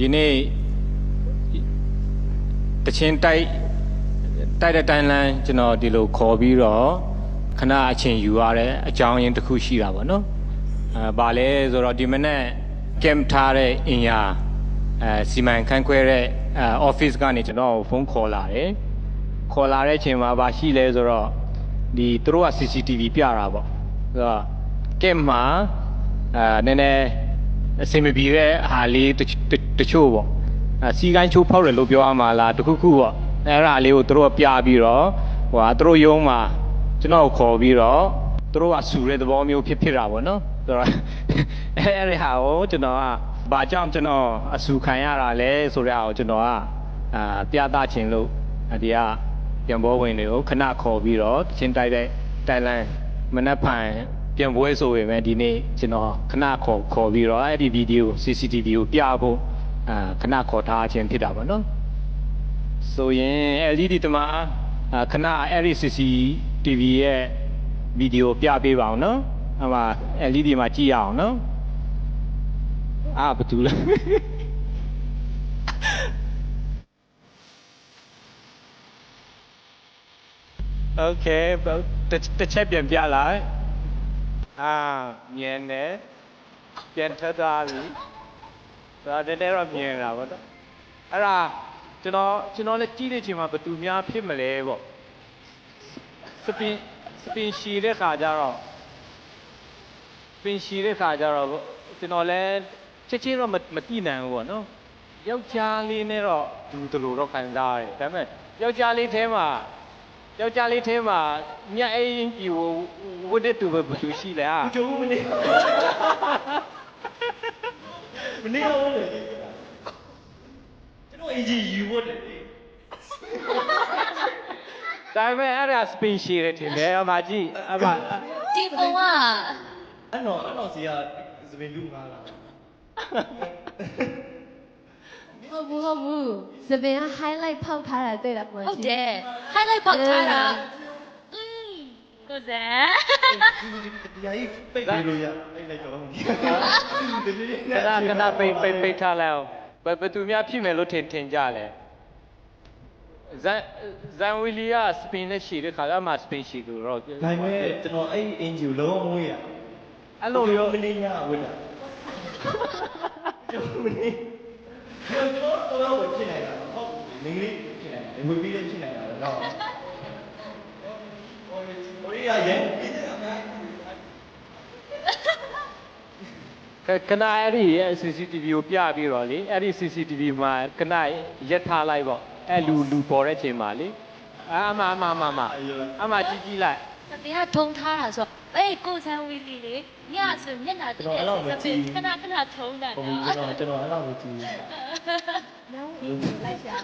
ဒီနေ့တချင်းတိုက်တိုက်တဲ့တိုင်းလမ်းကျွန်တော်ဒီလိုခေါ်ပြီးတော့ခဏအချိန်ယူရတဲ့အကြောင်းရင်းတစ်ခုရှိတာပေါ့နော်အဲဘာလဲဆိုတော့ဒီမနေ့ကမ်ထားတဲ့အင်ယာအဲစီမံခန့်ခွဲတဲ့အဲ office ကနေကျွန်တော်ကိုဖုန်းခေါ်လာတယ်ခေါ်လာတဲ့အချိန်မှာဘာရှိလဲဆိုတော့ဒီသူတို့က CCTV ပြတာပေါ့ဆိုတော့ကမ်မှာအဲနည်းနည်းအစင်မပြေတဲ့ဟာလေးတချ တတချို့ပေါ့အဲစီကိုင်းချိုးဖောက်တယ်လို့ပြောရမှာလားတခုခုပေါ့အဲအဲ့ဒါလေးကိုသူတို့ကပြပြီးတော့ဟိုဟာသူတို့ယုံမှာကျွန်တော်ကိုခေါ်ပြီးတော့သူတို့ကဆူတဲ့သဘောမျိုးဖြစ်ဖြစ်တာပေါ့နော်ဆိုတော့အဲအဲ့ဒီဟာကိုကျွန်တော်ကဘာကြောင့်ကျွန်တော်အဆူခံရတာလဲဆိုတဲ့ဟာကိုကျွန်တော်ကအာပြသခြင်းလို့ဒီကပြန်ပွဲဝင်တွေကိုခဏခေါ်ပြီးတော့ချင်းတိုက်တဲ့တိုင်လန်မနက်ဖြန်ပြန်ပွဲဆိုပေမဲ့ဒီနေ့ကျွန်တော်ခဏခေါ်ခေါ်ပြီးတော့အဲ့ဒီဗီဒီယို CCTV ကိုပြဖို့ အာခဏခေါ်ထားခြင်းဖြစ်တာပေါ့နော်ဆိုရင် LED တမအာခဏအဲ့ဒီ CCTV ရဲ့ဗီဒီယိုပြပေးပါအောင်နော်အမှ LED မှာကြည့်ရအောင်နော်အာဘာတူလဲ โอเคတစ်တစ်ချက်ပြန်ပြလိုက်အာမြင်တယ်ပြန်ထပ်သွားပြီ ဒါတည်းတည်းတော့မြင်တာပေါ့နော်အဲ့ဒါကျွန်တော်ကျွန်တော်လည်းကြီးတဲ့ချိန်မှာဘယ်သူများဖြစ်မလဲပေါ့စပင်စပင်ရှည်တဲ့ခါကျတော့စပင်ရှည်တဲ့ခါကျတော့ကျွန်တော်လည်းချက်ချင်းတော့မမတိနိုင်ဘူးပေါ့နော်ယောက်ျားလေးနဲ့တော့ဒူတလို့တော့ခံစားရတယ်ဒါပေမဲ့ယောက်ျားလေးထဲမှာယောက်ျားလေးထဲမှာမြတ်အိမ်ကြီးကိုဝတ်တဲ့သူပဲဘယ်သူရှိလဲဟာကျုံမနေ မနေတော့လေကျွန်တော်အင်ဂျီယူဖို့တယ်လေဒါပေမဲ့အဲ့ဒါစပင်ရှည်တယ်ထင်တယ်အမကြီးအမဒီပုံကအဲ့တော့အဲ့တော့စီကစပင်လူငါလာဟုတ်ဘူးဟုတ်ဘူးစပင်က highlight ဖောက်ထားတာတွေ့တာပေါ့ဟုတ်တယ် highlight ပေါက်ထားတာอืม ကိုစံဒီဟာကြီးပိတ်နေလို့ရပိတ်လိုက်တော့ခဏခဏပိတ်ပိတ်ပိတ်ထားလိုက်အောင်ဘယ်ဘယ်သူများဖြစ်မယ်လို့ထင်ထင်ကြလဲဇန်ဇန်ဝီလီယာစပင်နဲ့ရှည်တဲ့ခါကမှစပင်ရှည်သူတော့နိုင်မဲ့ကျွန်တော်အဲ့အင်ဂျီကိုလုံးဝမွေးရအဲ့လိုမျိုးမနေညဝတ်တာကျုံမနေကျွန်တော်တော့ဝင်ဖြစ်နေတာဟုတ်နေလေးဖြစ်နေတာငွေပြီးလည်းဖြစ်နေတာတော့ ဟိုရရင်ဒီကအများခခဏအဲ့ဒီရဲ့ CCTV ကိုပြပြီးတော့လေအဲ့ဒီ CCTV မှာခဏရက်ထားလိုက်ပေါ့အဲ့လူလူပေါ်တဲ့ချိန်မှာလေအာအမအမအမအမအမကြီးကြီးလိုက်စပင်ကထုံထားတာဆိုအေးကိုစံဝီလီလေညဆိုမျက်နှာတိတဲ့စပင်ခဏခဏထုံးတာဟိုနော်ကျွန်တော်ကျွန်တော်အဲ့လိုမကြည့်နောက်လိုက်ရှာ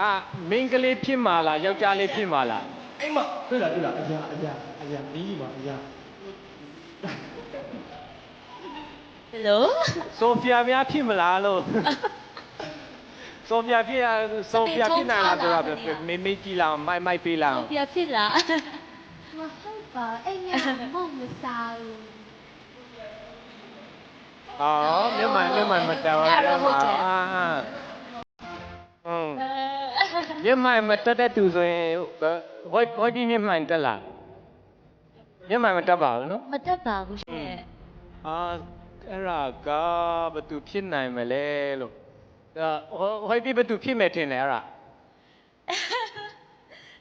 အာမင်းကလေးဖြစ်မှာလားယောက်ျားလေးဖြစ်မှာလား အိမ်မတွေ့လားတွေ့လားအရာအရာအရာမီးပါအရာဟယ်လိုဆိုဖီယာများဖြစ်မလားလို့ဆိုဖီယာဖြစ်ရဆိုဖီယာဖြစ်နိုင်လားဆိုတော့မေမေကြည့်လောက်မိုက်မိုက်ပေးလောက်ပြဖြစ်လားမဟုတ်ပါအဲ့ညမဟုတ်မစားဘူးအော်မြန်မာမြန်မာမတော်အာอืม မြန်မာမတက်တဲ့သူဆိုရင်ဟိုဟိုဒီမြန်မာတက်လားမြန်မာမတက်ပါဘူးနော်မတက်ပါဘူးရှင်အာအဲ့ဒါကဘယ်သူဖြစ်နိုင်မလဲလို့ဒါဟိုဟိုဒီဘယ်သူဖြစ်မယ်ထင်လဲအဲ့ဒါ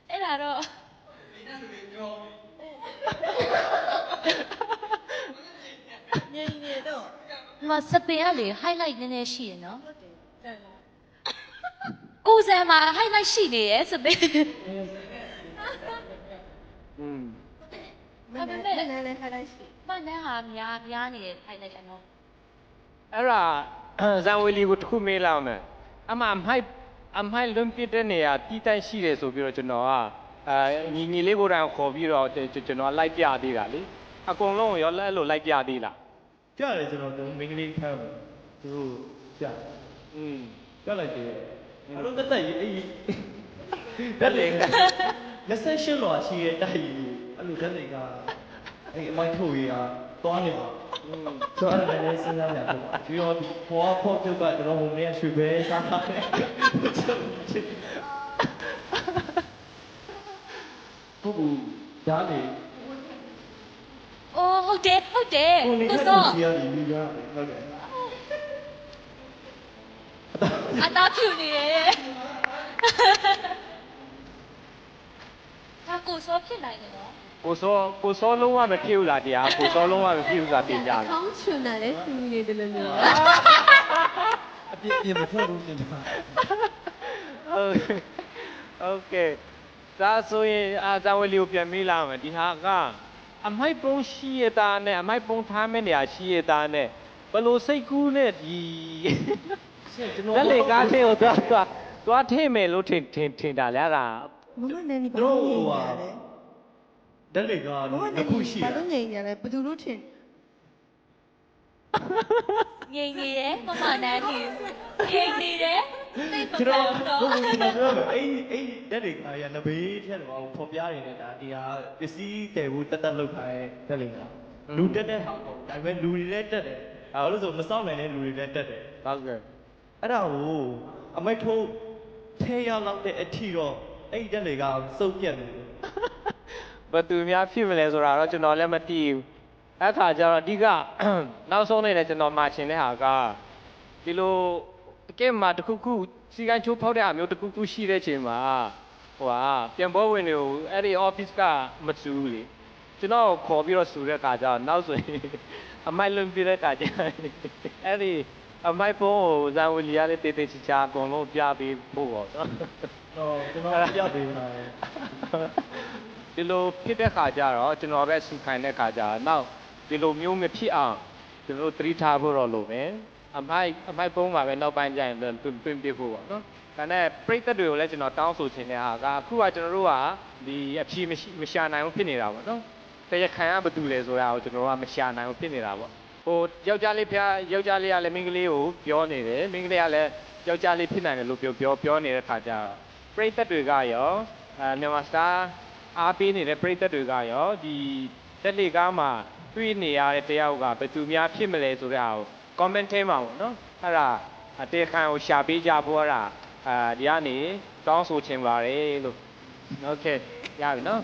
အဲ့ဒါတော့ညင်နေတော့မစပင်ကလေ highlight နည်းနည်းရှိရနော် ကိုစံမှာ highlight ရှိနေရဲ့စပင် อืม မနက်မနက်လည်းထားလိုက်ရှိ မနက်ဟာများများနေတယ် highlight ကတော့ အဲ့ဒါဇန်ဝေလီကိုတစ်ခုမေးလောက်မယ်အမအမိုက်အမိုက်လွန်ပြတဲ့နေရာတီးတန့်ရှိတယ်ဆိုပြီးတော့ကျွန်တော်ကအာညီညီလေးကိုယ်တိုင်ခေါ်ပြီးတော့ကျွန်တော်လိုက်ပြသေးတာလေအကုန်လုံးရောလဲလို့လိုက်ပြသေးလား ကြားတယ်ကျွန်တော်တို့မိန်းကလေးခန်းသူတို့ကြား อืม ကြားလိုက်တယ် အလုံးတက်တက်ရေးအေးတက်တယ်လက်ဆက်ရှင်းတော့ရှိရတိုက်ရေးအဲ့လိုတက်တယ်ကအဲ့အမိုင်းထုတ်ရေးကသွားနေပါဆိုတော့လည်းလည်းစဉ်းစားကြပါပြီးတော့ဘောဖော့ပြုတ်ကတော့ဟိုနေ့ရွှေပဲစားတာလေဘုဘူးဒါလေအိုးဟုတ်တယ်ဟုတ်တယ်ဟိုနေ့ကကိုစီစောရည်လူကဟုတ်ကဲ့ အသားဖြူနေတယ်ဒါကိုစောဖြစ်နိုင်တယ်နော် ကိုစောကိုစောလုံးဝမဖြစ်ဘူးလားတရားကိုစောလုံးဝမဖြစ်ဘူးလားပြင်ကြတယ် ကောင်းချွန်တယ်လေသူနေတယ်လို့မျိုး အပြည့်ပြည့်မထွက်ဘူးတင်ပါ ဟုတ်โอเคဒါဆိုရင်အာဇာဝလီကိုပြန်မေးလာမယ်ဒီဟာကအမိုက်ပုံးရှိရတာနဲ့အမိုက်ပုံးထားမဲ့နေရာရှိရတာနဲ့ဘလို့စိတ်ကူးနဲ့ဒီ ဆက်ကျွန်တော်လက်လေကားထဲကိုသွားသွားသွားထိမယ်လို့ထင်ထင်ထင်တာလေအဲ့ဒါမမနဲ့ဒီဘာတို့လို့ဟိုငြိဟာမ်နေရလဲတက်လေကမမတနဲ့ခုရှိဘာတာလို့ငြိမ်နေရလဲဘယ်သူလို့ထင်ငြိမ်နေတယ်မမနန်းနေငြိမ်နေတယ်သိပ်မကျွန်ပတော်န်းတော့ဘုဘူးကျွန်တော်ပြောမယ်အဲ့အဲ့တက်လေကရနဘေးထက်တော့ဖော်ပြနေတယ်ဒါဒီဟာပစ္စည်းတယ်ဘူးတက်တက်လောက်ထားတဲ့တက်လေကလူတက်တဲ့ဟာပေါ့ဒါပေမဲ့လူတွေလည်းတက်တယ်အဲလို့ဆိုမစောင့်နိုင်တဲ့လူတွေလည်းတက်တယ်ဟုတ်ကဲ့ အဲ့ဒါကိုအမိုက်ထိုးထဲရောက်လောက်တဲ့အထီတော့အဲ့တက်လေကစုပ်ပြက်နေတယ်ဘယ်သူများဖြစ်မလဲဆိုတာတော့ကျွန်တော်လည်းမသိဘူးအဲ့ခါကျတော့အဓိကနောက်ဆုံးနေတဲ့ကျွန်တော်မှရှင်တဲ့ဟာကဒီလိုတကယ်မှတစ်ခုခုစီကံချိုးဖောက်တဲ့အမျိုးတစ်ခုခုရှိတဲ့ချိန်မှာဟိုဟာပြန်ပွဲဝင်တွေကိုအဲ့ဒီ office ကမစူးလေကျွန်တော်ကိုခေါ်ပြီးတော့စူတဲ့ခါကျတော့နောက်ဆိုရင်အမိုက်လွန်ပြတဲ့ခါကျရင်အဲ့ဒီ အမိုက်ပုံးကိုဇန်ဝလီရလေးတေးသေးချာချာအကုန်လုံးပြပေးဖို့ပေါ့နော်တော့ကျွန်တော်ပြပေးပါမယ်ဒီလိုဖြစ်တဲ့ခါကျတော့ကျွန်တော်ပဲစူခိုင်တဲ့ခါကျတော့နောက်ဒီလိုမျိုးမဖြစ်အောင်ကျွန်တော်တို့သတိထားဖို့တော့လိုမယ်အမိုက်အမိုက်ပုံးပါပဲနောက်ပိုင်းကျရင်တွင်တွင်ပြဖို့ပေါ့နော်ဒါနဲ့ပြိသက်တွေကိုလည်းကျွန်တော်တောင်းဆိုချင်တဲ့ဟာကအခုကကျွန်တော်တို့ကဒီအဖြေမရှိမရှာနိုင်ဘူးဖြစ်နေတာပေါ့နော်တရားခံကဘာတူလဲဆိုတာကိုကျွန်တော်တို့ကမရှာနိုင်ဘူးဖြစ်နေတာပေါ့ ဟိုယောက်ျားလေးဖျားယောက်ျားလေးကလည်းမိန်းကလေးကိုပြောနေတယ်မိန်းကလေးကလည်းယောက်ျားလေးဖြစ်နိုင်တယ်လို့ပြောပြောပြောနေတဲ့ခါကျတော့ပြိသက်တွေကရောအဲမြန်မာစတာအားပေးနေတဲ့ပရိသတ်တွေကရောဒီတက်လေကားမှာတွေ့နေရတဲ့တယောက်ကဘယ်သူများဖြစ်မလဲဆိုတဲ့ဟာကို comment ထဲမှာပေါ့နော်အဲ့ဒါတေခန်ကိုရှာပေးကြဖို့အဲ့ဒါအာဒီကနေတောင်းဆိုချင်ပါတယ်လို့ okay ရပြီနော်